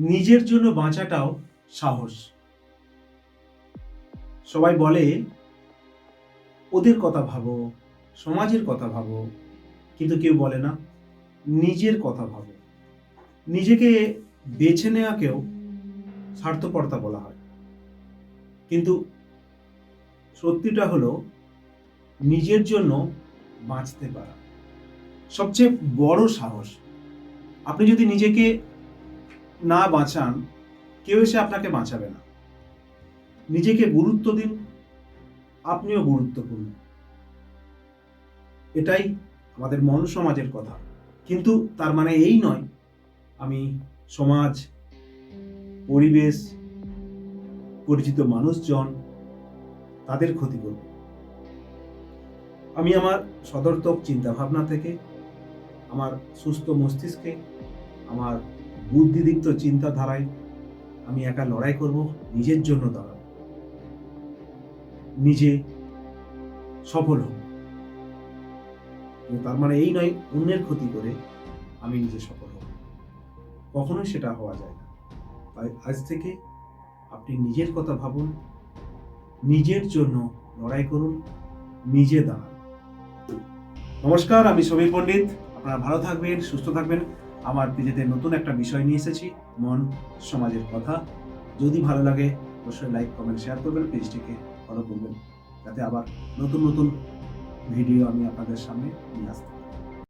নিজের জন্য বাঁচাটাও সাহস। সবাই বলে, ওদের কথা ভাবো, সমাজের কথা ভাবো। কিন্তু কেউ বলে না, নিজের কথা ভাবো। নিজেকে বেছে নেওয়াকেও স্বার্থপরতা বলা হয়। কিন্তু সত্যিটা হলো, নিজের জন্য বাঁচতে পারা। সবচেয়ে বড় সাহস, আপনি যদি নিজেকে না বাঁচান, কেউ এসে আপনাকে বাঁচাবে না। নিজেকে গুরুত্ব দিন, আপনিও গুরুত্বপূর্ণ। এটাই আমাদের মন সমাজের কথা। কিন্তু তার মানে এই নয়, আমি সমাজ, পরিবেশ, পরিচিত মানুষজন, তাদের ক্ষতি করব। আমি আমার সদর্থক চিন্তাভাবনা থেকে, আমার সুস্থ মস্তিষ্কে, আমার বুদ্ধিদীপ্ত চিন্তাধারায় আমি একা লড়াই করব, নিজের জন্য দাঁড়াব। নিজে সফল হব। তার মানে এই নয়, অন্যের ক্ষতি করে আমি নিজে সফল হব। কখনোই সেটা হওয়া যায় না। তাই আজ থেকে আপনি নিজের কথা ভাবুন, নিজের জন্য লড়াই করুন, নিজে দাঁড়ান। নমস্কার, আমি সমীর পণ্ডিত। আপনারা ভালো থাকবেন, সুস্থ থাকবেন। আমার পেজেতে নতুন একটা বিষয় নিয়ে এসেছি, মন, সমাজের কথা। যদি ভালো লাগে, অবশ্যই লাইক কমেন্ট শেয়ার করবেন, পেজটিকে ফলো করবেন। যাতে আবার নতুন নতুন ভিডিও আমি আপনাদের সামনে নিয়ে আসতে